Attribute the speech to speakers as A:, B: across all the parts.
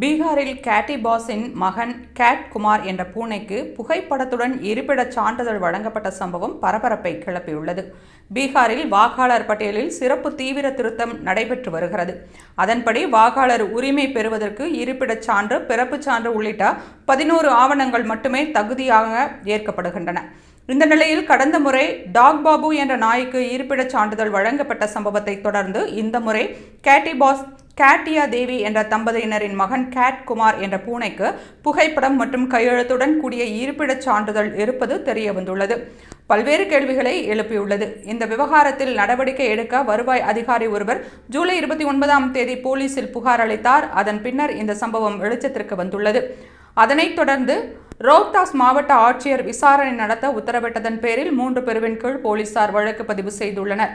A: பீகாரில் கேட்டி பாஸின் மகன் கேட் குமார் என்ற பூனைக்கு புகைப்படத்துடன் இருப்பிடச் சான்றிதழ் வழங்கப்பட்ட சம்பவம் பரபரப்பை கிளப்பியுள்ளது. பீகாரில் வாக்காளர் பட்டியலில் சிறப்பு தீவிர திருத்தம் நடைபெற்று வருகிறது. அதன்படி வாக்காளர் உரிமை பெறுவதற்கு இருப்பிடச் சான்று பிறப்புச் சான்று உள்ளிட்ட பதினோரு ஆவணங்கள் மட்டுமே தகுதியாக ஏற்கப்படுகின்றன. இந்த நிலையில் கடந்த முறை டாக் பாபு என்ற நாய்க்கு இருப்பிடச் சான்றிதழ் வழங்கப்பட்ட சம்பவத்தை தொடர்ந்து இந்த முறை கேட்டி பாஸ் கேட்டியா தேவி என்ற தம்பதியினரின் மகன் கேட் குமார் என்ற பூனைக்கு புகைப்படம் மற்றும் கையெழுத்துடன் கூடிய இருப்பிடச் சான்றிதழ் இருப்பது தெரிய வந்துள்ளது பல்வேறு கேள்விகளை எழுப்பியுள்ளது. இந்த விவகாரத்தில் நடவடிக்கை எடுக்க வருவாய் அதிகாரி ஒருவர் ஜூலை இருபத்தி ஒன்பதாம் தேதி போலீசில் புகார் அளித்தார். அதன் பின்னர் இந்த சம்பவம் வெளிச்சத்திற்கு வந்துள்ளது. அதனைத் தொடர்ந்து ரோஹ்தாஸ் மாவட்ட ஆட்சியர் விசாரணை நடத்த உத்தரவிட்டதன் பேரில் மூன்று பிரிவின் கீழ் போலீசார் வழக்கு பதிவு செய்துள்ளனர்.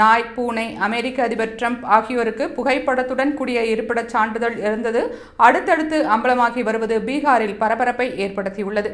A: நாய் பூனை அமெரிக்க அதிபர் ட்ரம்ப் ஆகியோருக்கு புகைப்படத்துடன் கூடிய இருப்பிடச் சான்றிதழ் இருந்தது அடுத்தடுத்து அம்பலமாகி வருவது பீகாரில் பரபரப்பை ஏற்படுத்தியுள்ளது.